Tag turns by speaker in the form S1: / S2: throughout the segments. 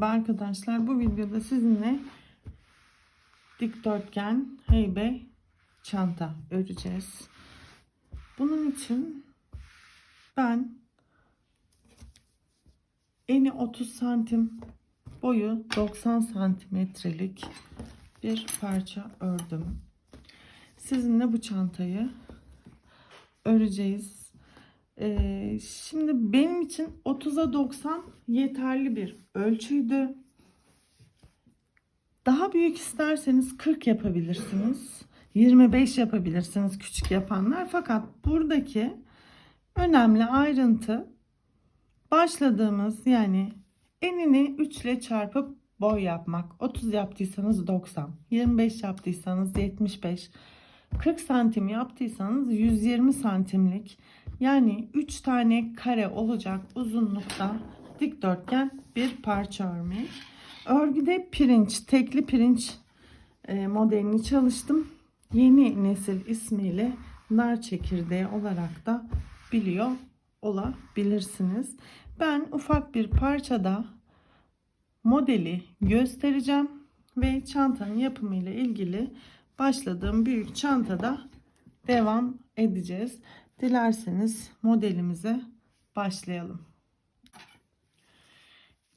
S1: Merhaba arkadaşlar. Bu videoda sizinle dikdörtgen heybe çanta öreceğiz. Bunun için ben eni 30 santim boyu 90 santimetrelik bir parça ördüm. Sizinle bu çantayı öreceğiz. Ee, şimdi benim için 30'a 90 yeterli bir ölçüydü. Daha büyük isterseniz 40 yapabilirsiniz. 25 yapabilirsiniz küçük yapanlar. Fakat buradaki önemli ayrıntı başladığımız yani enini 3 ile çarpıp boy yapmak. 30 yaptıysanız 90, 25 yaptıysanız 75, 40 santim yaptıysanız 120 santimlik yani 3 tane kare olacak uzunlukta dikdörtgen bir parça örmek. Örgüde pirinç, tekli pirinç e, modelini çalıştım. Yeni nesil ismiyle nar çekirdeği olarak da biliyor olabilirsiniz. Ben ufak bir parçada modeli göstereceğim ve çantanın yapımı ile ilgili başladığım büyük çantada devam edeceğiz. Dilerseniz modelimize başlayalım.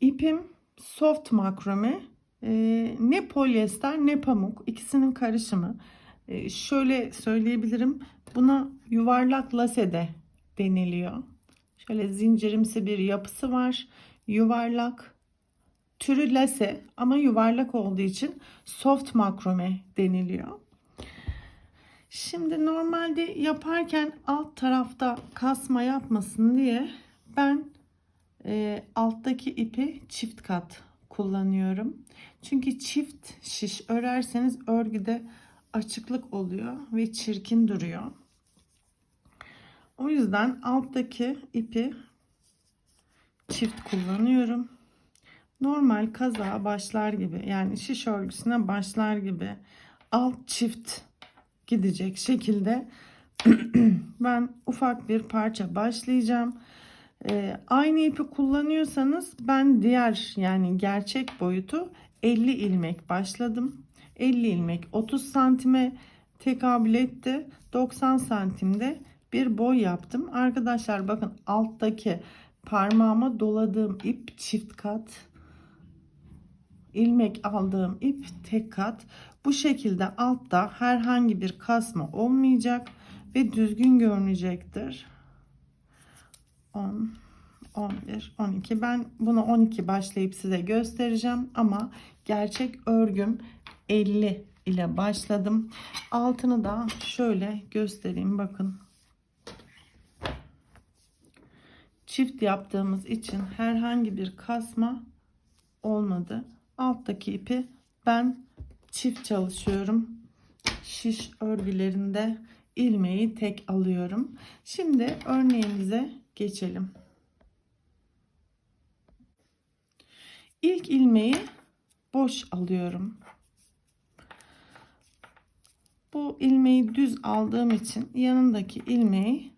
S1: İpim soft makrome. Ee, ne polyester ne pamuk. ikisinin karışımı. Ee, şöyle söyleyebilirim. Buna yuvarlak lasede deniliyor. Şöyle zincirimsi bir yapısı var. Yuvarlak. Türü lase ama yuvarlak olduğu için soft makrome deniliyor. Şimdi normalde yaparken alt tarafta kasma yapmasın diye ben e, alttaki ipi çift kat kullanıyorum. Çünkü çift şiş örerseniz örgüde açıklık oluyor ve çirkin duruyor. O yüzden alttaki ipi çift kullanıyorum. Normal kazağa başlar gibi yani şiş örgüsüne başlar gibi alt çift gidecek şekilde ben ufak bir parça başlayacağım. Ee, aynı ipi kullanıyorsanız ben diğer yani gerçek boyutu 50 ilmek başladım. 50 ilmek 30 santime tekabül etti. 90 santimde bir boy yaptım. Arkadaşlar bakın alttaki parmağıma doladığım ip çift kat ilmek aldığım ip tek kat. Bu şekilde altta herhangi bir kasma olmayacak ve düzgün görünecektir. 10 11 12 ben bunu 12 başlayıp size göstereceğim ama gerçek örgüm 50 ile başladım. Altını da şöyle göstereyim bakın. Çift yaptığımız için herhangi bir kasma olmadı alttaki ipi ben çift çalışıyorum. Şiş örgülerinde ilmeği tek alıyorum. Şimdi örneğimize geçelim. İlk ilmeği boş alıyorum. Bu ilmeği düz aldığım için yanındaki ilmeği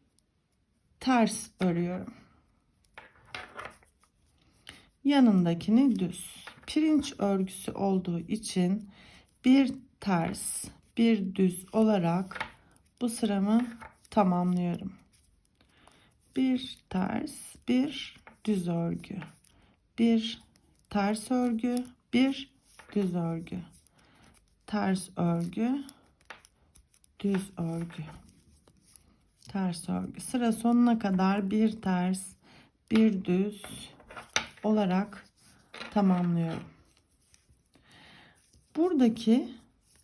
S1: ters örüyorum. Yanındakini düz pirinç örgüsü olduğu için bir ters bir düz olarak bu sıramı tamamlıyorum. Bir ters bir düz örgü. Bir ters örgü bir düz örgü. Ters örgü düz örgü. Ters örgü. Sıra sonuna kadar bir ters bir düz olarak tamamlıyorum. Buradaki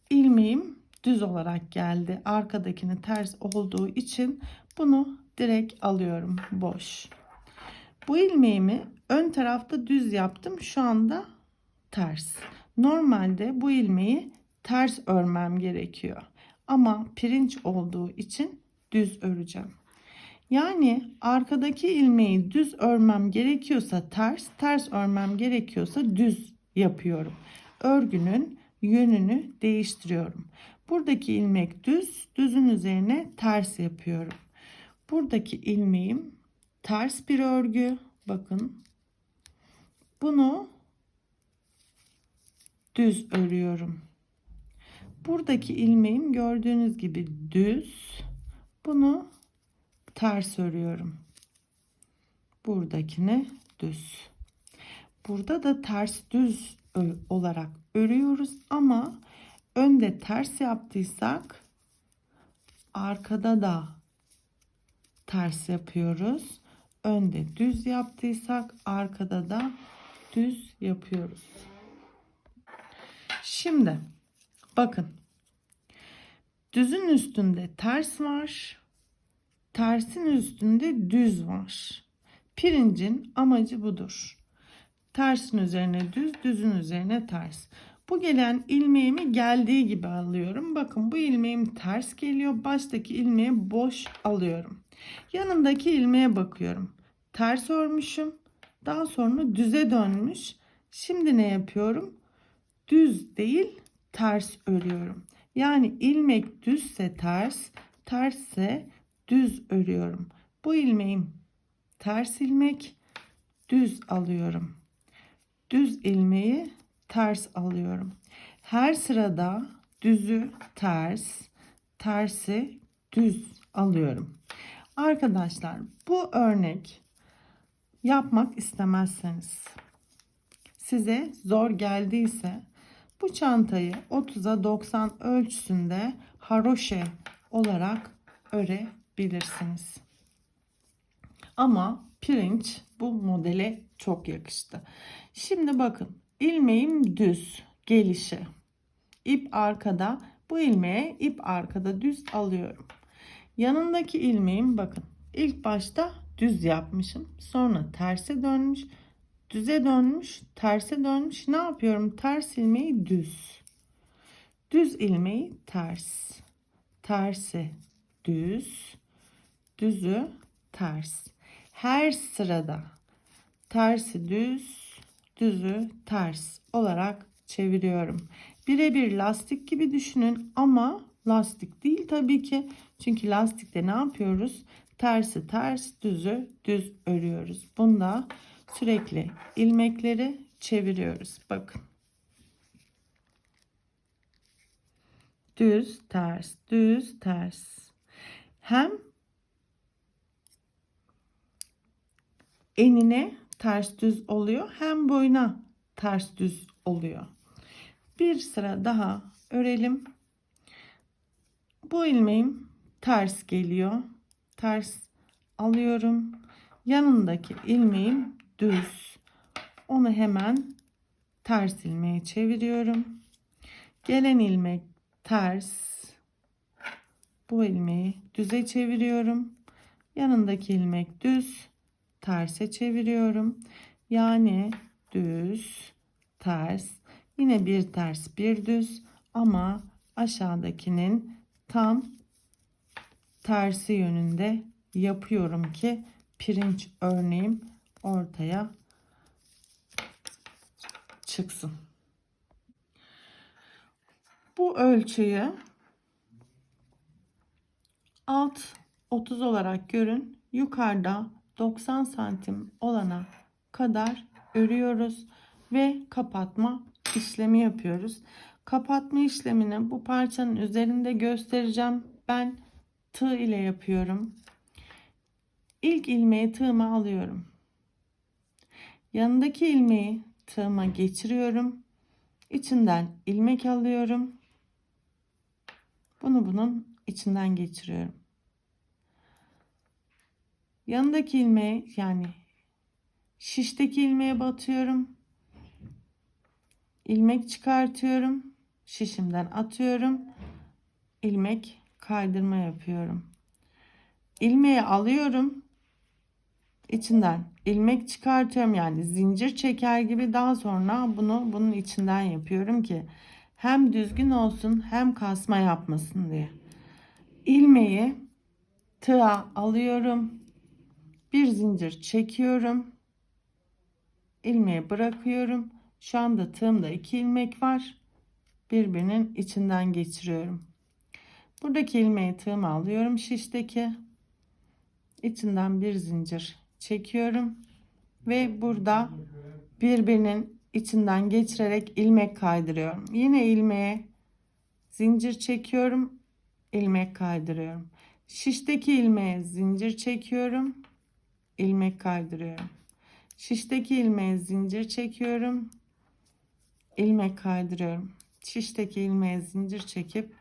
S1: ilmeğim düz olarak geldi. Arkadakini ters olduğu için bunu direkt alıyorum boş. Bu ilmeğimi ön tarafta düz yaptım. Şu anda ters. Normalde bu ilmeği ters örmem gerekiyor. Ama pirinç olduğu için düz öreceğim. Yani arkadaki ilmeği düz örmem gerekiyorsa ters, ters örmem gerekiyorsa düz yapıyorum. Örgünün yönünü değiştiriyorum. Buradaki ilmek düz, düzün üzerine ters yapıyorum. Buradaki ilmeğim ters bir örgü. Bakın. Bunu düz örüyorum. Buradaki ilmeğim gördüğünüz gibi düz. Bunu ters örüyorum. Buradakini düz. Burada da ters düz olarak örüyoruz ama önde ters yaptıysak arkada da ters yapıyoruz. Önde düz yaptıysak arkada da düz yapıyoruz. Şimdi bakın. Düzün üstünde ters var. Tersin üstünde düz var. Pirincin amacı budur. Tersin üzerine düz, düzün üzerine ters. Bu gelen ilmeğimi geldiği gibi alıyorum. Bakın bu ilmeğim ters geliyor. Baştaki ilmeği boş alıyorum. Yanındaki ilmeğe bakıyorum. Ters örmüşüm. Daha sonra düze dönmüş. Şimdi ne yapıyorum? Düz değil, ters örüyorum. Yani ilmek düzse ters, tersse düz örüyorum. Bu ilmeğim ters ilmek, düz alıyorum. Düz ilmeği ters alıyorum. Her sırada düzü ters, tersi düz alıyorum. Arkadaşlar bu örnek yapmak istemezseniz size zor geldiyse bu çantayı 30'a 90 ölçüsünde haroşe olarak örebilirsiniz. Ama pirinç bu modele çok yakıştı. Şimdi bakın ilmeğim düz gelişi. İp arkada bu ilmeğe ip arkada düz alıyorum. Yanındaki ilmeğim bakın ilk başta düz yapmışım. Sonra terse dönmüş. Düze dönmüş. Terse dönmüş. Ne yapıyorum? Ters ilmeği düz. Düz ilmeği ters. Tersi düz. Düzü ters. Her sırada tersi düz, düzü ters olarak çeviriyorum. Birebir lastik gibi düşünün ama lastik değil tabii ki. Çünkü lastikte ne yapıyoruz? Tersi ters, düzü düz örüyoruz. Bunda sürekli ilmekleri çeviriyoruz. Bakın. Düz, ters, düz, ters. Hem enine ters düz oluyor hem boyuna ters düz oluyor. Bir sıra daha örelim. Bu ilmeğim ters geliyor. Ters alıyorum. Yanındaki ilmeğim düz. Onu hemen ters ilmeğe çeviriyorum. Gelen ilmek ters. Bu ilmeği düze çeviriyorum. Yanındaki ilmek düz. Terse çeviriyorum. Yani düz, ters. Yine bir ters, bir düz ama aşağıdakinin tam tersi yönünde yapıyorum ki pirinç örneğim ortaya çıksın. Bu ölçüyü alt 30 olarak görün. Yukarıda 90 santim olana kadar örüyoruz ve kapatma işlemi yapıyoruz. Kapatma işlemini bu parçanın üzerinde göstereceğim. Ben tığ ile yapıyorum. İlk ilmeği tığıma alıyorum. Yanındaki ilmeği tığıma geçiriyorum. İçinden ilmek alıyorum. Bunu bunun içinden geçiriyorum. Yanındaki ilmeğe yani şişteki ilmeğe batıyorum. ilmek çıkartıyorum. Şişimden atıyorum. ilmek kaydırma yapıyorum. İlmeği alıyorum. içinden ilmek çıkartıyorum yani zincir çeker gibi daha sonra bunu bunun içinden yapıyorum ki hem düzgün olsun hem kasma yapmasın diye. İlmeği tığa alıyorum. Bir zincir çekiyorum. ilmeği bırakıyorum. Şu anda tığımda iki ilmek var. Birbirinin içinden geçiriyorum. Buradaki ilmeği tığıma alıyorum şişteki. içinden bir zincir çekiyorum ve burada birbirinin içinden geçirerek ilmek kaydırıyorum. Yine ilmeğe zincir çekiyorum, ilmek kaydırıyorum. Şişteki ilmeğe zincir çekiyorum, ilmek kaydırıyorum. Şişteki ilmeğe zincir çekiyorum, ilmek kaydırıyorum. Şişteki ilmeğe zincir çekip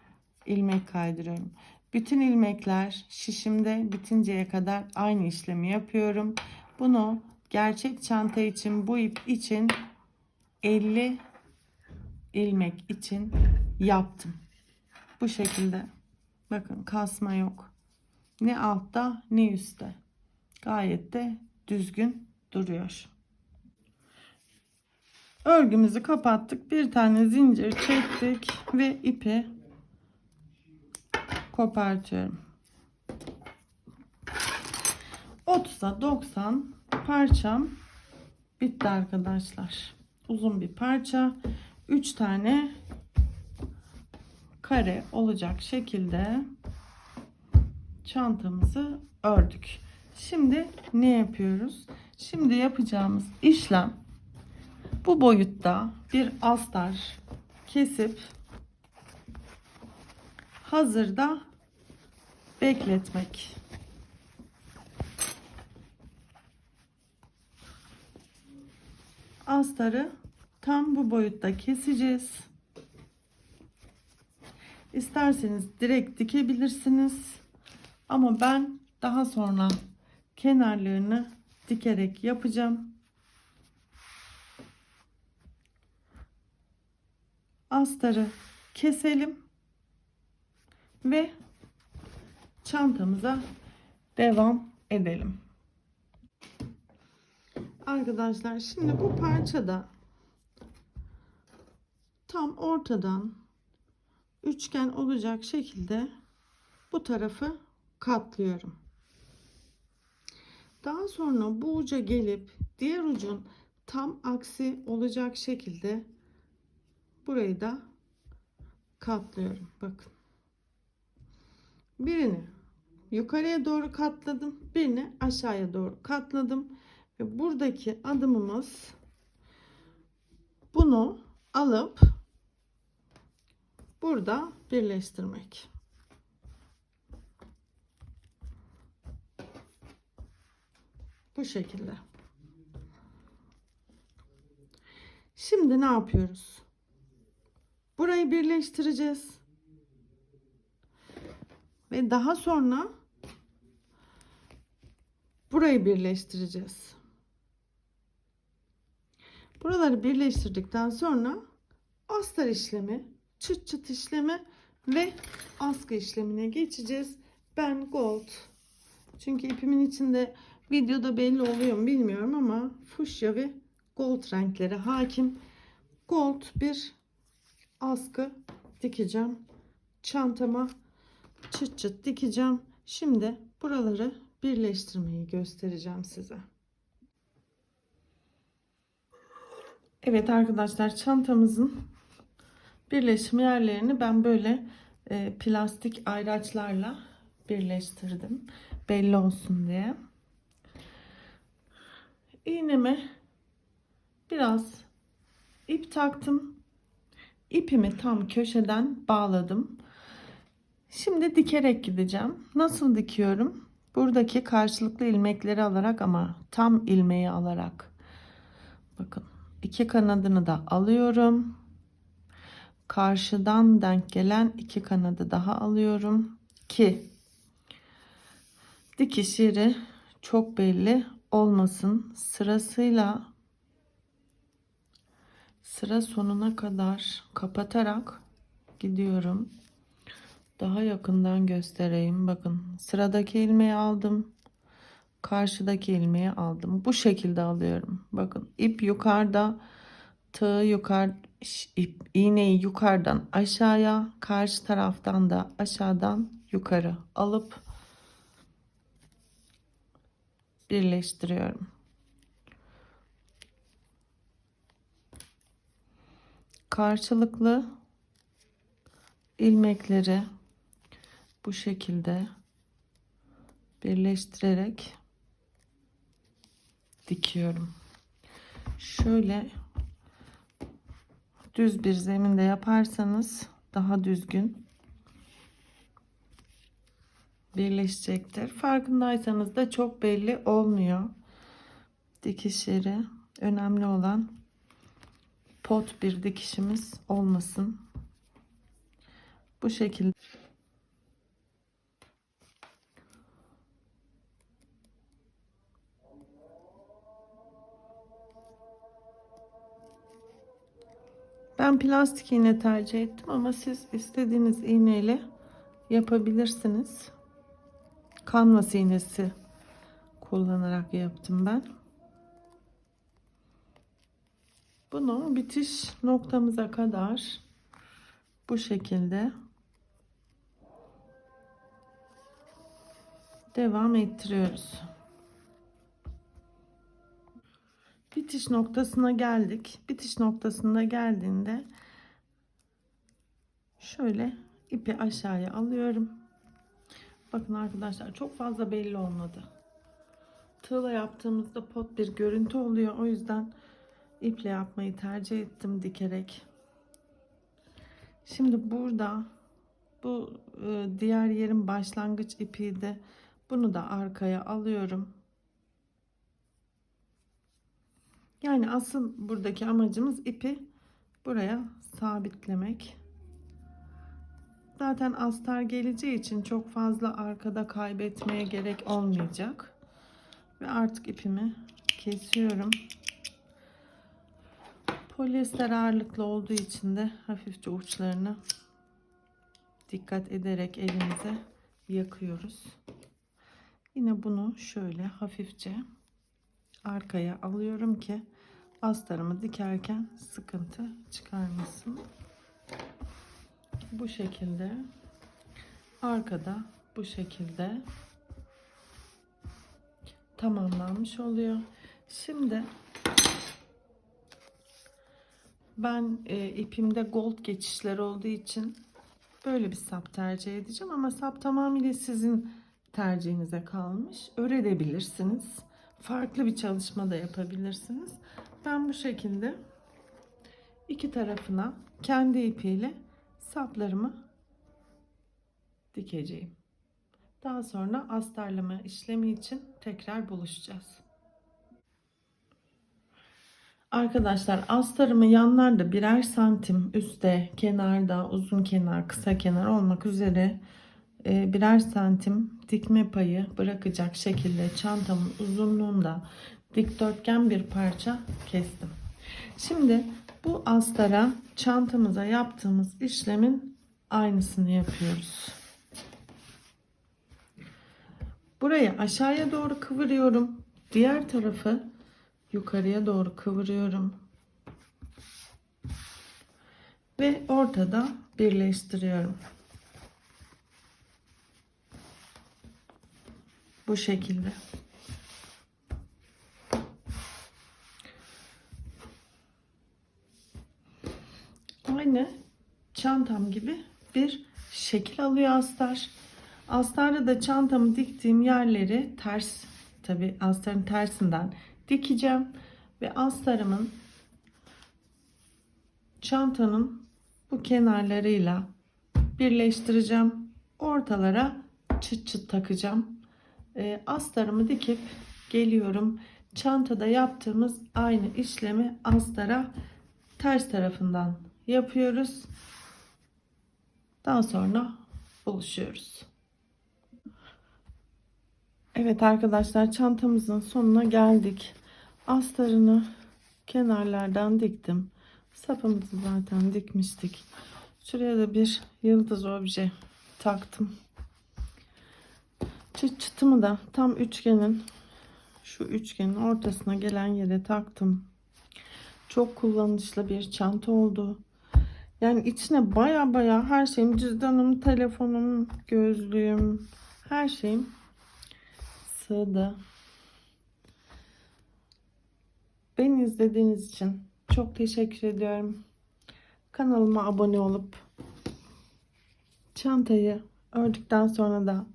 S1: ilmek kaydırıyorum. Bütün ilmekler şişimde bitinceye kadar aynı işlemi yapıyorum. Bunu gerçek çanta için bu ip için 50 ilmek için yaptım. Bu şekilde. Bakın kasma yok. Ne altta ne üstte. Gayet de düzgün duruyor. Örgümüzü kapattık. Bir tane zincir çektik ve ipi kopartıyorum. 30'a 90 parçam bitti arkadaşlar. Uzun bir parça. 3 tane kare olacak şekilde çantamızı ördük. Şimdi ne yapıyoruz? Şimdi yapacağımız işlem bu boyutta bir astar kesip hazırda bekletmek. Astarı tam bu boyutta keseceğiz. İsterseniz direkt dikebilirsiniz. Ama ben daha sonra kenarlarını dikerek yapacağım. Astarı keselim ve çantamıza devam edelim. Arkadaşlar şimdi bu parçada tam ortadan üçgen olacak şekilde bu tarafı katlıyorum. Daha sonra bu uca gelip diğer ucun tam aksi olacak şekilde burayı da katlıyorum. Bakın. Birini yukarıya doğru katladım. Birini aşağıya doğru katladım. Ve buradaki adımımız bunu alıp burada birleştirmek. Bu şekilde. Şimdi ne yapıyoruz? Burayı birleştireceğiz. Ve daha sonra burayı birleştireceğiz. Buraları birleştirdikten sonra astar işlemi, çıt çıt işlemi ve askı işlemine geçeceğiz. Ben gold. Çünkü ipimin içinde videoda belli oluyor mu bilmiyorum ama fuşya ve gold renkleri hakim. Gold bir askı dikeceğim. Çantama çıt çıt dikeceğim. Şimdi buraları birleştirmeyi göstereceğim size. Evet arkadaşlar çantamızın birleşim yerlerini ben böyle e, plastik ayraçlarla birleştirdim. Belli olsun diye. İğneme biraz ip taktım. İpimi tam köşeden bağladım. Şimdi dikerek gideceğim. Nasıl dikiyorum? Buradaki karşılıklı ilmekleri alarak ama tam ilmeği alarak. Bakın iki kanadını da alıyorum. Karşıdan denk gelen iki kanadı daha alıyorum ki dikiş yeri çok belli olmasın. Sırasıyla sıra sonuna kadar kapatarak gidiyorum. Daha yakından göstereyim. Bakın sıradaki ilmeği aldım. Karşıdaki ilmeği aldım. Bu şekilde alıyorum. Bakın ip yukarıda. Tığı yukarı ip, iğneyi yukarıdan aşağıya. Karşı taraftan da aşağıdan yukarı alıp birleştiriyorum. Karşılıklı ilmekleri bu şekilde birleştirerek dikiyorum. Şöyle düz bir zeminde yaparsanız daha düzgün birleşecektir. Farkındaysanız da çok belli olmuyor. Dikişleri önemli olan pot bir dikişimiz olmasın. Bu şekilde Ben plastik iğne tercih ettim ama siz istediğiniz iğneyle yapabilirsiniz. Kanvas iğnesi kullanarak yaptım ben. Bunu bitiş noktamıza kadar bu şekilde devam ettiriyoruz. Bitiş noktasına geldik. Bitiş noktasında geldiğinde şöyle ipi aşağıya alıyorum. Bakın arkadaşlar çok fazla belli olmadı. Tığla yaptığımızda pot bir görüntü oluyor. O yüzden iple yapmayı tercih ettim dikerek. Şimdi burada bu e, diğer yerin başlangıç ipiydi. Bunu da arkaya alıyorum. Yani asıl buradaki amacımız ipi buraya sabitlemek. Zaten astar geleceği için çok fazla arkada kaybetmeye gerek olmayacak. Ve artık ipimi kesiyorum. Polyester ağırlıklı olduğu için de hafifçe uçlarını dikkat ederek elimize yakıyoruz. Yine bunu şöyle hafifçe arkaya alıyorum ki astarımı dikerken sıkıntı çıkarmasın. Bu şekilde arkada bu şekilde tamamlanmış oluyor. Şimdi ben e, ipimde gold geçişler olduğu için böyle bir sap tercih edeceğim ama sap tamamıyla sizin tercihinize kalmış. Örebilirsiniz. Farklı bir çalışma da yapabilirsiniz. Ben bu şekilde iki tarafına kendi ipiyle saplarımı dikeceğim. Daha sonra astarlama işlemi için tekrar buluşacağız. Arkadaşlar astarımı yanlarda birer santim üstte, kenarda, uzun kenar, kısa kenar olmak üzere e, birer santim dikme payı bırakacak şekilde çantamın uzunluğunda dikdörtgen bir parça kestim. Şimdi bu astara çantamıza yaptığımız işlemin aynısını yapıyoruz. Burayı aşağıya doğru kıvırıyorum. Diğer tarafı yukarıya doğru kıvırıyorum. Ve ortada birleştiriyorum. Bu şekilde. Aynı çantam gibi bir şekil alıyor astar. Astarda da çantamı diktiğim yerleri ters tabi astarın tersinden dikeceğim ve astarımın çantanın bu kenarlarıyla birleştireceğim. Ortalara çıt çıt takacağım. E, astarımı dikip geliyorum. Çantada yaptığımız aynı işlemi astara ters tarafından yapıyoruz. Daha sonra buluşuyoruz. Evet arkadaşlar çantamızın sonuna geldik. Astarını kenarlardan diktim. Sapımızı zaten dikmiştik. Şuraya da bir yıldız obje taktım. Çıt çıtımı da tam üçgenin şu üçgenin ortasına gelen yere taktım. Çok kullanışlı bir çanta oldu. Yani içine baya baya her şeyim, cüzdanım, telefonum, gözlüğüm, her şeyim sığdı. Beni izlediğiniz için çok teşekkür ediyorum. Kanalıma abone olup çantayı ördükten sonra da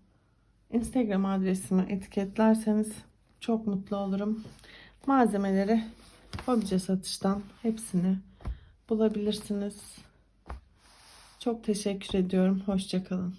S1: Instagram adresimi etiketlerseniz çok mutlu olurum. Malzemeleri Obje satıştan hepsini bulabilirsiniz. Çok teşekkür ediyorum. Hoşçakalın.